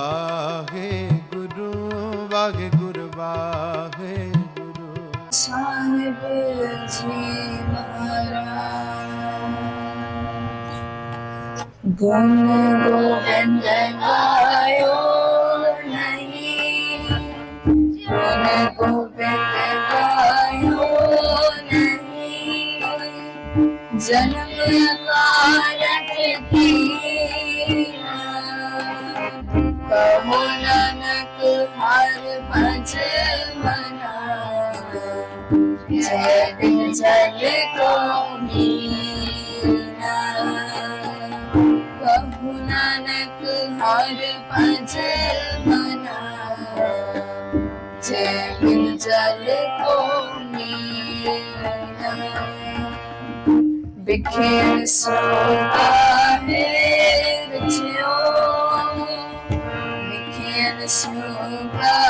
वाहे गुरु वाहे गुरु वाहे गुरु साहिब जी महाराज गुण गोविंद गायो नहीं गुण गोविंद गायो नहीं जन्म कारक की जय मना जय दिन जल को मीना बहु नानक हर भजल मना जय दिन जल को मीना बिखेर सोता है रचियो बिखेर सोता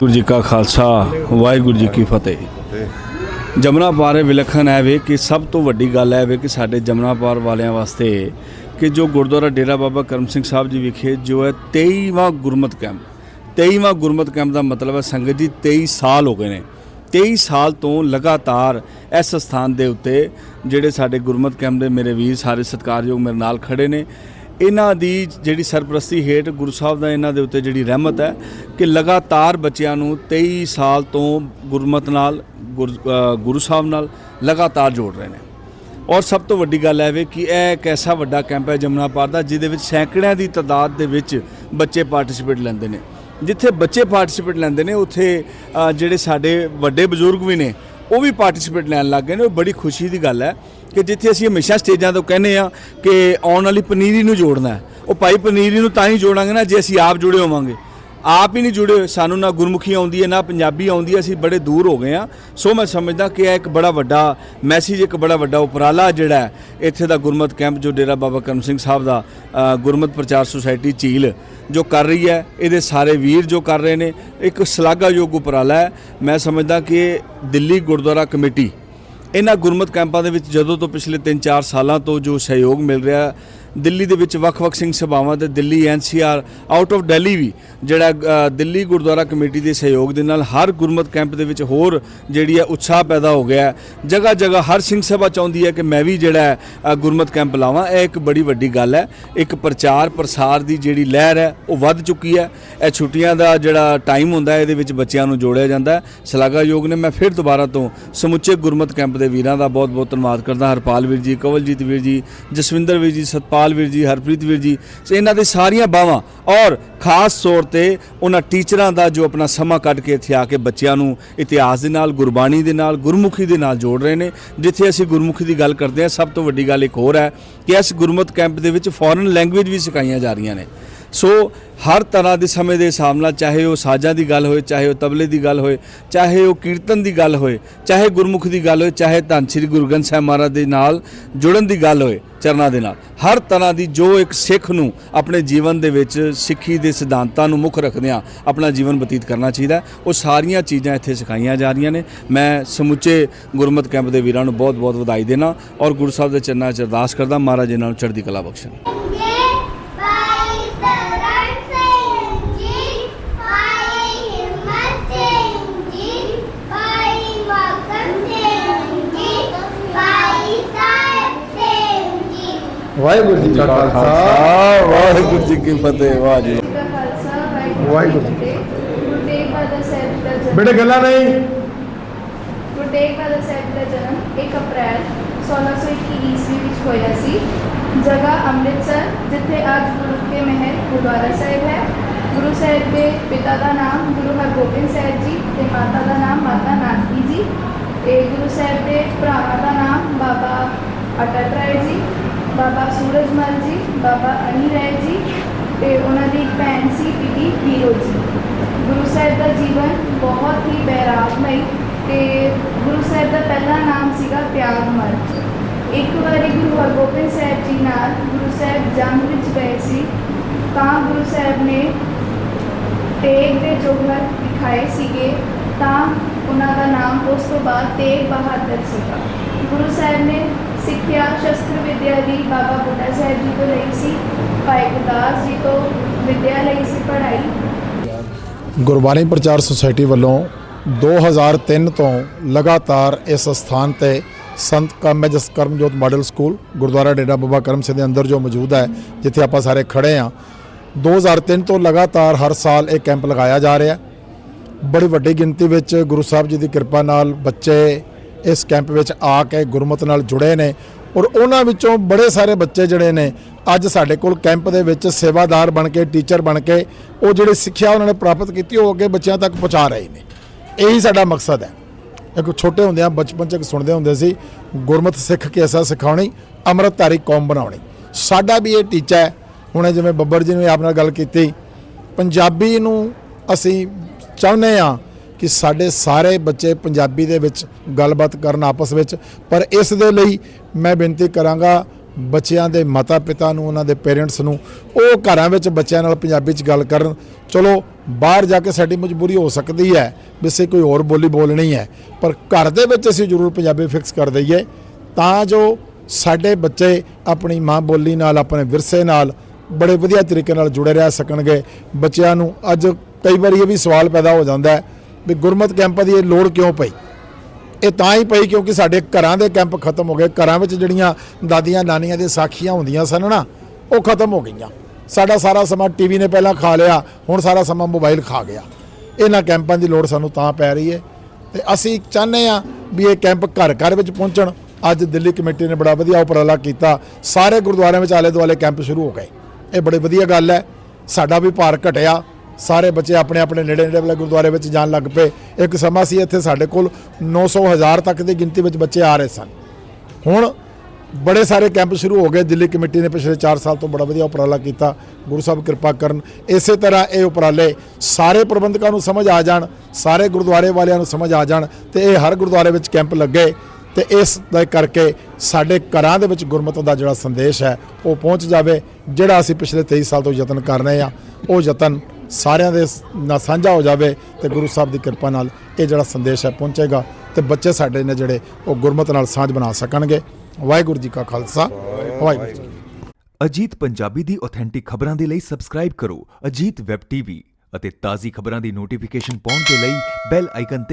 ਗੁਰੂ ਜੀ ਕਾ ਖਾਲਸਾ, ਵਾਹਿਗੁਰੂ ਜੀ ਕੀ ਫਤਿਹ। ਜਮਨਾ ਪਾਰ ਇਹ ਵਿਲੱਖਣ ਹੈ ਵੇ ਕਿ ਸਭ ਤੋਂ ਵੱਡੀ ਗੱਲ ਹੈ ਵੇ ਕਿ ਸਾਡੇ ਜਮਨਾ ਪਾਰ ਵਾਲਿਆਂ ਵਾਸਤੇ ਕਿ ਜੋ ਗੁਰਦੁਆਰਾ ਡੇਰਾ ਬਾਬਾ ਕਰਮ ਸਿੰਘ ਸਾਹਿਬ ਜੀ ਵਿਖੇ ਜੋ ਹੈ 23ਵਾਂ ਗੁਰਮਤ ਕੈਂਪ। 23ਵਾਂ ਗੁਰਮਤ ਕੈਂਪ ਦਾ ਮਤਲਬ ਹੈ ਸੰਗਤ ਜੀ 23 ਸਾਲ ਹੋ ਗਏ ਨੇ। 23 ਸਾਲ ਤੋਂ ਲਗਾਤਾਰ ਇਸ ਸਥਾਨ ਦੇ ਉੱਤੇ ਜਿਹੜੇ ਸਾਡੇ ਗੁਰਮਤ ਕੈਂਪ ਦੇ ਮੇਰੇ ਵੀਰ ਸਾਰੇ ਸਤਿਕਾਰਯੋਗ ਮੇਰੇ ਨਾਲ ਖੜੇ ਨੇ। ਇਹਨਾਂ ਦੀ ਜਿਹੜੀ ਸਰਪ੍ਰਸਤੀ ਹੇਠ ਗੁਰੂ ਸਾਹਿਬ ਦਾ ਇਹਨਾਂ ਦੇ ਉੱਤੇ ਜਿਹੜੀ ਰਹਿਮਤ ਹੈ ਕਿ ਲਗਾਤਾਰ ਬੱਚਿਆਂ ਨੂੰ 23 ਸਾਲ ਤੋਂ ਗੁਰਮਤ ਨਾਲ, ਗੁਰ- ਗੁਰੂ ਸਾਹਿਬ ਨਾਲ ਲਗਾਤਾਰ ਜੋੜ ਰਹੇ ਨੇ। ਔਰ ਸਭ ਤੋਂ ਵੱਡੀ ਗੱਲ ਹੈ ਵੇ ਕਿ ਇਹ ਇੱਕ ਐਸਾ ਵੱਡਾ ਕੈਂਪ ਹੈ ਜਮਨਾ ਪਾਰ ਦਾ, ਜਿਹਦੇ ਵਿੱਚ ਸੈਂਕੜਿਆਂ ਦੀ ਤਾਦਾਦ ਦੇ ਵਿੱਚ ਬੱਚੇ ਪਾਰਟਿਸਿਪੇਟ ਲੈਂਦੇ ਨੇ। ਜਿੱਥੇ ਬੱਚੇ ਪਾਰਟਿਸਿਪੇਟ ਲੈਂਦੇ ਨੇ, ਉੱਥੇ ਜਿਹੜੇ ਸਾਡੇ ਵੱਡੇ ਬਜ਼ੁਰਗ ਵੀ ਨੇ ਉਹ ਵੀ ਪਾਰਟਿਸਿਪੇਟ ਲੈਣ ਲੱਗ ਗਏ ਨੇ। ਉਹ ਬੜੀ ਖੁਸ਼ੀ ਦੀ ਗੱਲ ਹੈ ਕਿ ਜਿੱਥੇ ਅਸੀਂ ਹਮੇਸ਼ਾ ਸਟੇਜਾਂ ਤੋਂ ਕਹਿੰਦੇ ਆ ਕਿ ਆਉਣ ਵਾਲੀ ਪਨੀਰੀ ਨੂੰ ਜੋੜਨਾ ਉਹ ਭਾਈ, ਪਨੀਰੀ ਨੂੰ ਤਾਂ ਹੀ ਜੋੜਾਂਗੇ ਨਾ ਜੇ ਅਸੀਂ ਆਪ ਜੁੜੇ ਹੋਵਾਂਗੇ। ਆਪ ਹੀ ਨਹੀਂ ਜੁੜੇ ਹੋਏ। ਸਾਨੂੰ ਨਾ ਗੁਰਮੁਖੀ ਆਉਂਦੀ ਹੈ ਨਾ ਪੰਜਾਬੀ ਆਉਂਦੀ ਹੈ। ਅਸੀਂ ਬੜੇ ਦੂਰ ਹੋ ਗਏ ਆ ਸੋ ਮੈਂ ਸਮਝਦਾ ਕਿ ਇਹ ਇੱਕ ਬੜਾ ਵੱਡਾ ਮੈਸੇਜ ਇੱਕ ਬੜਾ ਵੱਡਾ ਉਪਰਾਲਾ ਜਿਹੜਾ ਇੱਥੇ ਦਾ ਗੁਰਮਤ ਕੈਂਪ ਜੋ ਡੇਰਾ ਬਾਬਾ ਕਰਮ ਸਿੰਘ ਸਾਹਿਬ ਦਾ ਅ, ਗੁਰਮਤ ਪ੍ਰਚਾਰ ਸੁਸਾਇਟੀ ਝੀਲ ਜੋ ਕਰ ਰਹੀ ਹੈ ਇਹਦੇ ਸਾਰੇ ਵੀਰ ਜੋ ਕਰ ਰਹੇ ਨੇ ਇੱਕ ਸ਼ਲਾਘਾਯੋਗ ਉਪਰਾਲਾ ਹੈ। ਮੈਂ ਸਮਝਦਾ ਕਿ ਦਿੱਲੀ ਗੁਰਦੁਆਰਾ ਕਮੇਟੀ ਇਹਨਾਂ ਗੁਰਮਤ ਕੈਂਪਾਂ ਦੇ ਵਿੱਚ ਜਦੋਂ ਤੋਂ ਪਿਛਲੇ 3-4 ਸਾਲਾਂ ਤੋਂ ਜੋ ਸਹਿਯੋਗ ਮਿਲ ਰਿਹਾ ਦਿੱਲੀ ਦੇ ਵਿੱਚ ਵੱਖ-ਵੱਖ ਸਿੰਘ ਸਭਾਵਾਂ ਤੇ Delhi NCR out of Delhi ਵੀ, ਜਿਹੜਾ ਦਿੱਲੀ ਗੁਰਦੁਆਰਾ ਕਮੇਟੀ ਦੇ ਸਹਿਯੋਗ ਦੇ ਨਾਲ ਹਰ ਗੁਰਮਤ ਕੈਂਪ ਦੇ ਵਿੱਚ ਹੋਰ ਜਿਹੜੀ ਹੈ ਉਤਸ਼ਾਹ ਪੈਦਾ ਹੋ ਗਿਆ ਜਗ੍ਹਾ ਜਗ੍ਹਾ ਹਰ ਸਿੰਘ ਸਭਾ ਚਾਹੁੰਦੀ ਹੈ ਕਿ ਮੈਂ ਵੀ ਜਿਹੜਾ ਗੁਰਮਤ ਕੈਂਪ ਲਾਵਾਂ। ਇਹ ਇੱਕ ਬੜੀ ਵੱਡੀ ਗੱਲ ਹੈ। ਇੱਕ ਪ੍ਰਚਾਰ ਪ੍ਰਸਾਰ ਦੀ ਜਿਹੜੀ ਲਹਿਰ ਹੈ, ਉਹ ਵੱਧ ਚੁੱਕੀ ਹੈ। ਇਹ ਛੁੱਟੀਆਂ ਦਾ ਜਿਹੜਾ ਟਾਈਮ ਹੁੰਦਾ ਹੈ, ਇਹਦੇ ਵਿੱਚ ਬੱਚਿਆਂ ਨੂੰ ਜੋੜਿਆ ਜਾਂਦਾ ਹੈ। ਸ਼ਲਾਘਾਯੋਗ ਨੇ ਮੈਂ ਫਿਰ ਦੁਬਾਰਾ ਤੋਂ ਸਮੁੱਚੇ ਗੁਰਮਤ ਕੈਂਪ ਦੇ ਵੀਰਾਂ ਦਾ ਬਹੁਤ ਬਹੁਤ ਧੰਨਵਾਦ ਕਰਦਾ। ਹਰਪਾਲ ਵੀਰ ਜੀ, ਕਵਲਜੀਤ ਵੀਰ ਜੀ, ਜਸਵਿੰਦਰ ਵੀਰ ਜੀ, ਸਤਪਾਲ ਵੀਰ ਜੀ, ਹਰਪ੍ਰੀਤ ਵੀਰ ਜੀ, ਸੋ ਇਹਨਾਂ ਦੇ ਸਾਰੀਆਂ ਬਾਵਾਂ ਔਰ ਖਾਸ ਤੌਰ ਤੇ ਉਹਨਾਂ ਟੀਚਰਾਂ ਦਾ ਜੋ ਆਪਣਾ ਸਮਾਂ ਕੱਢ ਕੇ ਇੱਥੇ ਆ ਕੇ ਬੱਚਿਆਂ ਨੂੰ ਇਤਿਹਾਸ ਦੇ ਨਾਲ, ਗੁਰਬਾਣੀ ਦੇ ਨਾਲ, ਗੁਰਮੁਖੀ ਦੇ ਨਾਲ ਜੋੜ ਰਹੇ ਨੇ। ਜਿੱਥੇ ਅਸੀਂ ਗੁਰਮੁਖੀ ਦੀ ਗੱਲ ਕਰਦੇ ਹਾਂ, ਸਭ ਤੋਂ ਵੱਡੀ ਗੱਲ ਇੱਕ ਹੋਰ ਹੈ ਕਿ ਇਸ ਗੁਰਮਤ ਕੈਂਪ ਦੇ ਵਿੱਚ ਫੋਰਨ ਲੈਂਗੁਏਜ ਵੀ ਸਿਖਾਈਆਂ ਜਾ ਰਹੀਆਂ ਨੇ। ਸੋ ਹਰ ਤਰ੍ਹਾਂ ਦੇ ਸਮੇਂ ਦੇ ਹਿਸਾਬ ਨਾਲ ਚਾਹੇ ਉਹ ਸਾਜ਼ਾਂ ਦੀ ਗੱਲ ਹੋਏ, ਚਾਹੇ ਉਹ ਤਬਲੇ ਦੀ ਗੱਲ ਹੋਏ, ਚਾਹੇ ਉਹ ਕੀਰਤਨ ਦੀ ਗੱਲ ਹੋਏ, ਚਾਹੇ ਗੁਰਮੁਖ ਦੀ ਗੱਲ ਹੋਏ, ਚਾਹੇ ਧੰਨ ਸ੍ਰੀ ਗੁਰੂ ਗ੍ਰੰਥ ਸਾਹਿਬ ਮਹਾਰਾਜ ਦੇ ਨਾਲ ਜੁੜਨ ਦੀ ਗੱਲ ਹੋਏ, ਚਰਨਾਂ ਦੇ ਨਾਲ, ਹਰ ਤਰ੍ਹਾਂ ਦੀ ਜੋ ਇੱਕ ਸਿੱਖ ਨੂੰ ਆਪਣੇ ਜੀਵਨ ਦੇ ਵਿੱਚ ਸਿੱਖੀ ਦੇ ਸਿਧਾਂਤਾਂ ਨੂੰ ਮੁੱਖ ਰੱਖਦਿਆਂ ਆਪਣਾ ਜੀਵਨ ਬਤੀਤ ਕਰਨਾ ਚਾਹੀਦਾ ਉਹ ਸਾਰੀਆਂ ਚੀਜ਼ਾਂ ਇੱਥੇ ਸਿਖਾਈਆਂ ਜਾ ਰਹੀਆਂ ਨੇ। ਮੈਂ ਸਮੁੱਚੇ ਗੁਰਮਤ ਕੈਂਪ ਦੇ ਵੀਰਾਂ ਨੂੰ ਬਹੁਤ-ਬਹੁਤ ਵਧਾਈ ਦੇਣਾ ਔਰ ਗੁਰੂ ਸਾਹਿਬ ਦੇ ਚਰਨਾਂ 'ਚ ਅਰਦਾਸ ਕਰਦਾ, ਮਹਾਰਾਜ ਇਹਨਾਂ ਨੂੰ ਚੜ੍ਹਦੀ ਕਲਾ ਬਖਸ਼ਣ ਭਾਈ ਤਰਨ ਸਿੰਘ ਜੀ ਭਾਈ ਹਿੰਮਤ ਸਿੰਘ ਜੀ ਭਾਈ ਮਕਰ ਸਿੰਘ ਜੀ ਭਾਈ ਸਾਹਿਬ ਸਿੰਘ ਜੀ ਵਾਹਿਗੁਰੂ ਜੀ ਕਾ ਖਾਲਸਾ। ਵਾਹਿਗੁਰੂ ਜੀ ਕੀ ਫਤਿਹ, ਵਾਹ ਜੀ। ਵਾਹਿਗੁਰੂ ਜੀ ਕੀ ਫਤਿਹ। ਗੁਰੂ ਤੇਗ ਬਹਾਦਰ ਸਾਹਿਬ ਦਾ ਜਨਮ ਬੇਟੇ, ਗੱਲਾਂ ਨਹੀਂ? ਗੁਰੂ ਤੇਗ ਬਹਾਦਰ ਸਾਹਿਬ ਦਾ ਜਨਮ 1 ਅਪ੍ਰੈਲ 1621 ਈਸਵੀ ਵਿੱਚ ਹੋਇਆ ਸੀ ਜਗ੍ਹਾ ਅੰਮ੍ਰਿਤਸਰ, ਜਿੱਥੇ ਅੱਜ ਗੁਰੂ ਕੇ ਮਹਿਲ ਗੁਰਦੁਆਰਾ ਸਾਹਿਬ ਹੈ। ਗੁਰੂ ਸਾਹਿਬ ਦੇ ਪਿਤਾ ਦਾ ਨਾਮ ਗੁਰੂ ਹਰਗੋਬਿੰਦ ਸਾਹਿਬ ਜੀ ਤੇ ਮਾਤਾ ਦਾ ਨਾਮ ਮਾਤਾ ਨਾਨਕੀ ਜੀ। ਤੇ ਗੁਰੂ ਸਾਹਿਬ ਦੇ ਭਰਾਵਾਂ ਦਾ ਨਾਮ ਬਾਬਾ ਅਟਲ ਰਾਏ ਜੀ। ਬਾਬਾ ਸੂਰਜਮਲ ਜੀ, ਬਾਬਾ ਅਨੀ ਰਾਏ ਜੀ ਤੇ ਉਹਨਾਂ ਦੀ ਭੈਣ ਸੀ ਬੀਬੀ ਵੀਰੋ ਜੀ। ਗੁਰੂ ਸਾਹਿਬ ਦਾ ਜੀਵਨ ਬਹੁਤ ਹੀ ਬੈਰਾਗਮਈ ਤੇ ਗੁਰੂ ਸਾਹਿਬ ਦਾ ਪਹਿਲਾ ਨਾਮ ਸੀਗਾ ਪਿਆਗਮਲ ਇੱਕ ਵਾਰੀ ਗੁਰੂ ਹਰਗੋਬਿੰਦ ਸਾਹਿਬ ਜੀ ਨਾਲ ਗੁਰੂ ਸਾਹਿਬ ਜੰਗ ਵਿੱਚ ਗਏ ਸੀ, ਤਾਂ ਗੁਰੂ ਸਾਹਿਬ ਨੇ ਤੇਗ ਦੇ ਜੋਹਰ ਦਿਖਾਏ ਸੀਗੇ, ਤਾਂ ਉਹਨਾਂ ਦਾ ਨਾਮ ਉਸ ਤੋਂ ਬਾਅਦ ਤੇਗ ਬਹਾਦਰ ਸੀਗਾ। ਗੁਰੂ ਸਾਹਿਬ ਨੇ ਸਿੱਖਿਆ ਸ਼ਸਤਰ ਵਿਦਿਆ ਵੀ ਬਾਬਾ ਬੁੱਢਾ ਸਾਹਿਬ ਜੀ ਤੋਂ ਲਈ ਸੀ, ਭਾਈ ਗੁਰਦਾਸ ਜੀ ਤੋਂ ਵਿਦਿਆ ਲਈ ਸੀ ਪੜ੍ਹਾਈ। ਗੁਰਬਾਣੀ ਪ੍ਰਚਾਰ ਸੁਸਾਇਟੀ ਵੱਲੋਂ 2003 ਤੋਂ ਲਗਾਤਾਰ ਇਸ ਸਥਾਨ ਤੇ ਸੰਤ ਕਾਮਜ ਕਰਮਜੋਤ ਮਾਡਲ ਸਕੂਲ, ਗੁਰਦੁਆਰਾ ਡੇਰਾ ਬਾਬਾ ਕਰਮ ਸਿੰਘ ਦੇ ਅੰਦਰ ਜੋ ਮੌਜੂਦ ਹੈ, ਜਿੱਥੇ ਆਪਾਂ ਸਾਰੇ ਖੜੇ ਆ 2003 ਤੋਂ ਲਗਾਤਾਰ ਹਰ ਸਾਲ ਇਹ ਕੈਂਪ ਲਗਾਇਆ ਜਾ ਰਿਹਾ ਬੜੀ ਵੱਡੀ ਗਿਣਤੀ ਵਿੱਚ ਗੁਰੂ ਸਾਹਿਬ ਜੀ ਦੀ ਕਿਰਪਾ ਨਾਲ ਬੱਚੇ ਇਸ ਕੈਂਪ ਵਿੱਚ ਆ ਕੇ ਗੁਰਮਤ ਨਾਲ ਜੁੜੇ ਨੇ ਔਰ ਉਹਨਾਂ ਵਿੱਚੋਂ ਬੜੇ ਸਾਰੇ ਬੱਚੇ ਜਿਹੜੇ ਨੇ ਅੱਜ ਸਾਡੇ ਕੋਲ ਕੈਂਪ ਦੇ ਵਿੱਚ ਸੇਵਾਦਾਰ ਬਣ ਕੇ, ਟੀਚਰ ਬਣ ਕੇ, ਉਹ ਜਿਹੜੀ ਸਿੱਖਿਆ ਉਹਨਾਂ ਨੇ ਪ੍ਰਾਪਤ ਕੀਤੀ, ਉਹ ਅੱਗੇ ਬੱਚਿਆਂ ਤੱਕ ਪਹੁੰਚਾ ਰਹੇ ਨੇ। ਇਹੀ ਸਾਡਾ ਮਕਸਦ ਹੈ। ਇੱਕ ਛੋਟੇ ਹੁੰਦਿਆਂ ਬਚਪਨ ਚ ਇੱਕ ਸੁਣਦੇ ਹੁੰਦੇ ਸੀ, ਗੁਰਮਤ ਸਿੱਖ ਕੇ ਐਸਾ ਸਿਖਾਉਣੀ, ਅੰਮ੍ਰਿਤਧਾਰੀ ਕੌਮ ਬਣਾਉਣੀ। ਸਾਡਾ ਵੀ ਇਹ ਟੀਚਾ ਹੈ। ਹੁਣੇ ਜਿਵੇਂ ਬੱਬਰ ਜੀ ਨੇ ਆਪ ਨਾਲ ਗੱਲ ਕੀਤੀ, ਪੰਜਾਬੀ ਨੂੰ ਅਸੀਂ ਚਾਹੁੰਦੇ ਆ ਕਿ ਸਾਡੇ ਸਾਰੇ ਬੱਚੇ ਪੰਜਾਬੀ ਦੇ ਵਿੱਚ ਗੱਲਬਾਤ ਕਰਨ ਆਪਸ ਵਿੱਚ। ਪਰ ਇਸ ਦੇ ਲਈ ਮੈਂ ਬੇਨਤੀ ਕਰਾਂਗਾ ਬੱਚਿਆਂ ਦੇ ਮਾਤਾ ਪਿਤਾ ਨੂੰ, ਉਹਨਾਂ ਦੇ ਪੇਰੈਂਟਸ ਨੂੰ, ਉਹ ਘਰਾਂ ਵਿੱਚ ਬੱਚਿਆਂ ਨਾਲ ਪੰਜਾਬੀ 'ਚ ਗੱਲ ਕਰਨ। ਚਲੋ, ਬਾਹਰ ਜਾ ਕੇ ਸਾਡੀ ਮਜਬੂਰੀ ਹੋ ਸਕਦੀ ਹੈ ਵੀ ਅਸੀਂ ਕੋਈ ਹੋਰ ਬੋਲੀ ਬੋਲਣੀ ਹੈ, ਪਰ ਘਰ ਦੇ ਵਿੱਚ ਅਸੀਂ ਜ਼ਰੂਰ ਪੰਜਾਬੀ ਫਿਕਸ ਕਰ ਦਈਏ। ਤਾਂ ਜੋ ਸਾਡੇ ਬੱਚੇ ਆਪਣੀ ਮਾਂ ਬੋਲੀ ਨਾਲ, ਆਪਣੇ ਵਿਰਸੇ ਨਾਲ ਬੜੇ ਵਧੀਆ ਤਰੀਕੇ ਨਾਲ ਜੁੜੇ ਰਹਿ ਸਕਣਗੇ। ਬੱਚਿਆਂ ਨੂੰ ਅੱਜ ਕਈ ਵਾਰੀ ਇਹ ਵੀ ਸਵਾਲ ਪੈਦਾ ਹੋ ਜਾਂਦਾ ਹੈ ਵੀ ਗੁਰਮਤ ਕੈਂਪਾਂ ਦੀ ਇਹ ਲੋੜ ਕਿਉਂ ਪਈ? ਇਹ ਤਾਂ ਹੀ ਪਈ ਕਿਉਂਕਿ ਸਾਡੇ ਘਰਾਂ ਦੇ ਕੈਂਪ ਖਤਮ ਹੋ ਗਏ। ਘਰਾਂ ਵਿੱਚ ਜਿਹੜੀਆਂ ਦਾਦੀਆਂ ਨਾਨੀਆਂ ਦੀਆਂ ਸਾਖੀਆਂ ਹੁੰਦੀਆਂ ਸਨ ਨਾ, ਉਹ ਖਤਮ ਹੋ ਗਈਆਂ। ਸਾਡਾ ਸਾਰਾ ਸਮਾਂ ਟੀਵੀ ਨੇ ਪਹਿਲਾਂ ਖਾ ਲਿਆ, ਹੁਣ ਸਾਰਾ ਸਮਾਂ ਮੋਬਾਈਲ ਖਾ ਗਿਆ। ਇਹਨਾਂ ਕੈਂਪਾਂ ਦੀ ਲੋੜ ਸਾਨੂੰ ਤਾਂ ਪੈ ਰਹੀ ਹੈ ਤੇ ਅਸੀਂ ਚਾਹੁੰਦੇ ਆ ਵੀ ਇਹ ਕੈਂਪ ਘਰ ਘਰ ਵਿੱਚ ਪਹੁੰਚਣ। ਅੱਜ ਦਿੱਲੀ ਕਮੇਟੀ ਨੇ ਬੜਾ ਵਧੀਆ ਉਪਰਾਲਾ ਕੀਤਾ। ਸਾਰੇ ਗੁਰਦੁਆਰਿਆਂ ਵਿੱਚ ਆਲੇ ਦੁਆਲੇ ਕੈਂਪ ਸ਼ੁਰੂ ਹੋ ਗਏ। ਇਹ ਬੜੀ ਵਧੀਆ ਗੱਲ ਹੈ। ਸਾਡਾ ਵੀ ਭਾਰ ਘਟਿਆ। ਸਾਰੇ ਬੱਚੇ ਆਪਣੇ ਆਪਣੇ ਨੇੜੇ ਨੇੜੇ ਵਾਲੇ ਗੁਰਦੁਆਰੇ ਵਿੱਚ ਜਾਣ ਲੱਗ ਪਏ। ਇੱਕ ਸਮਾਂ ਸੀ ਇੱਥੇ ਸਾਡੇ ਕੋਲ 900 ਹਜ਼ਾਰ ਤੱਕ ਦੀ ਗਿਣਤੀ ਵਿੱਚ ਬੱਚੇ ਆ ਰਹੇ ਸਨ। ਹੁਣ ਬੜੇ ਸਾਰੇ ਕੈਂਪ ਸ਼ੁਰੂ ਹੋ ਗਏ। ਦਿੱਲੀ ਕਮੇਟੀ ਨੇ ਪਿਛਲੇ 4 ਸਾਲ ਤੋਂ ਬੜਾ ਵਧੀਆ ਉਪਰਾਲਾ ਕੀਤਾ। ਗੁਰੂ ਸਾਹਿਬ ਕਿਰਪਾ ਕਰਨ। ਇਸੇ ਤਰ੍ਹਾਂ ਇਹ ਉਪਰਾਲੇ ਸਾਰੇ ਪ੍ਰਬੰਧਕਾਂ ਨੂੰ ਸਮਝ ਆ ਜਾਣ, ਸਾਰੇ ਗੁਰਦੁਆਰੇ ਵਾਲਿਆਂ ਨੂੰ ਸਮਝ ਆ ਜਾਣ ਤੇ ਇਹ ਹਰ ਗੁਰਦੁਆਰੇ ਵਿੱਚ ਕੈਂਪ ਲੱਗੇ ਤੇ ਇਸ ਦਾ ਕਰਕੇ ਸਾਡੇ ਘਰਾਂ ਦੇ ਵਿੱਚ ਗੁਰਮਤ ਦਾ ਜਿਹੜਾ ਸੰਦੇਸ਼ ਹੈ, ਉਹ ਪਹੁੰਚ ਜਾਵੇ, ਜਿਹੜਾ ਅਸੀਂ ਪਿਛਲੇ 23 ਸਾਲ ਤੋਂ ਯਤਨ ਕਰ ਰਹੇ ਆ ਉਹ ਯਤਨ ਸਾਰਿਆਂ ਦੇ ਨਾਲ ਸਾਂਝਾ ਹੋ ਜਾਵੇ ਤੇ ਗੁਰੂ ਸਾਹਿਬ ਦੀ ਕਿਰਪਾ ਨਾਲ ਇਹ ਜਿਹੜਾ ਸੰਦੇਸ਼ ਹੈ ਪਹੁੰਚੇਗਾ ਤੇ ਬੱਚੇ ਸਾਡੇ ਨੇ ਜਿਹੜੇ ਉਹ ਗੁਰਮਤ ਨਾਲ ਸਾਂਝ ਬਣਾ ਸਕਣਗੇ। ਵਾਹਿਗੁਰੂ ਜੀ ਕਾ ਖਾਲਸਾ। ਵਾਹਿਗੁਰੂ ਜੀ ਅਜੀਤ ਪੰਜਾਬੀ ਦੀ ਆਥੈਂਟਿਕ ਖਬਰਾਂ ਦੇ ਲਈ ਸਬਸਕ੍ਰਾਈਬ ਕਰੋ ਅਜੀਤ ਵੈਬ ਟੀਵੀ ਅਤੇ ਤਾਜ਼ੀ ਖਬਰਾਂ ਦੀ ਨੋਟੀਫਿਕੇਸ਼ਨ ਪਾਉਣ ਦੇ ਲਈ ਬੈਲ ਆਈਕਨ ਤੇ